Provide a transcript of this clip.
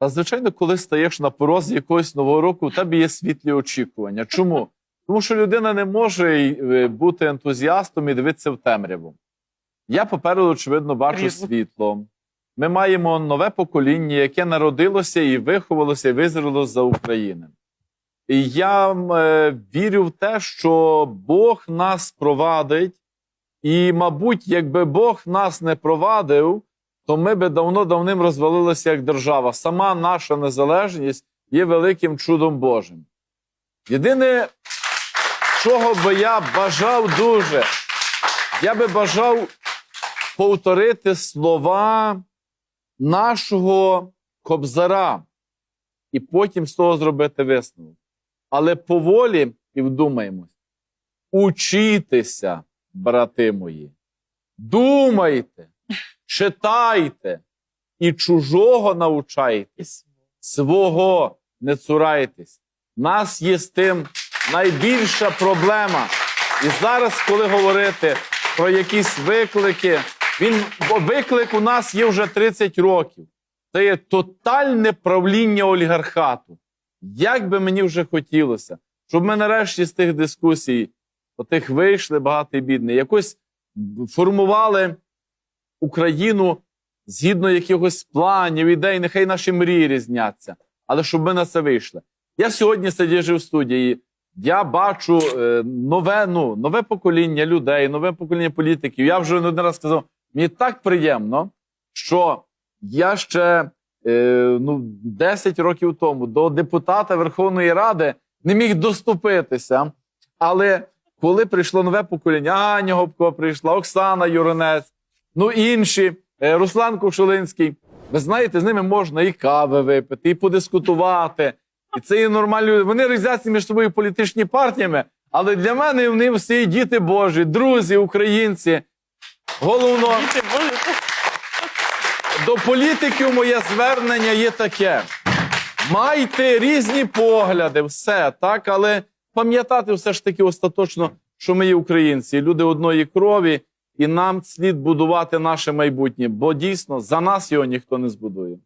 Та звичайно, коли стаєш на порозі якогось нового року, у тебе є світлі очікування. Чому? Тому що людина не може е, бути ентузіастом і дивитися в темряву. Я попереду, очевидно, бачу світло. Ми маємо нове покоління, яке народилося і виховалося, і визріло за України. І я е, вірю в те, що Бог нас провадить, і, мабуть, якби Бог нас не провадив, то ми би давно давним розвалилися як держава. Сама наша незалежність є великим чудом Божим. Єдине, чого би я бажав дуже, я би бажав повторити слова нашого кобзара і потім з того зробити висновок. Але поволі і вдумаємось. Учітеся, брати мої. Думайте, читайте і чужого навчайтесь, свого не цурайтесь. Нас є з тим найбільша проблема. І зараз, коли говорити про якісь виклики, він виклик у нас є вже 30 років. Це є тотальне правління олігархату. Як би мені вже хотілося, щоб ми нарешті з тих дискусій, отих вийшли багатий бідний, якось формували Україну згідно якихось планів, ідей, нехай наші мрії різняться, але щоб ми на це вийшли. Я сьогодні сидячи в студії, я бачу е, нове, ну, нове покоління людей, нове покоління політиків. Я вже не один раз сказав, мені так приємно, що я ще е, ну, 10 років тому до депутата Верховної Ради не міг доступитися. Але коли прийшло нове покоління, Аня Гопко прийшла, Оксана Юринець, ну інші, е, Руслан Кушулинський. Ви знаєте, з ними можна і кави випити, і подискутувати. І це є нормальні люди. Вони різняться між собою політичні партіями, але для мене вони всі діти Божі, друзі, українці. Головно, до політиків моє звернення є таке: майте різні погляди, все так, але пам'ятати все ж таки остаточно, що ми є українці, люди одної крові, і нам слід будувати наше майбутнє, бо дійсно за нас його ніхто не збудує.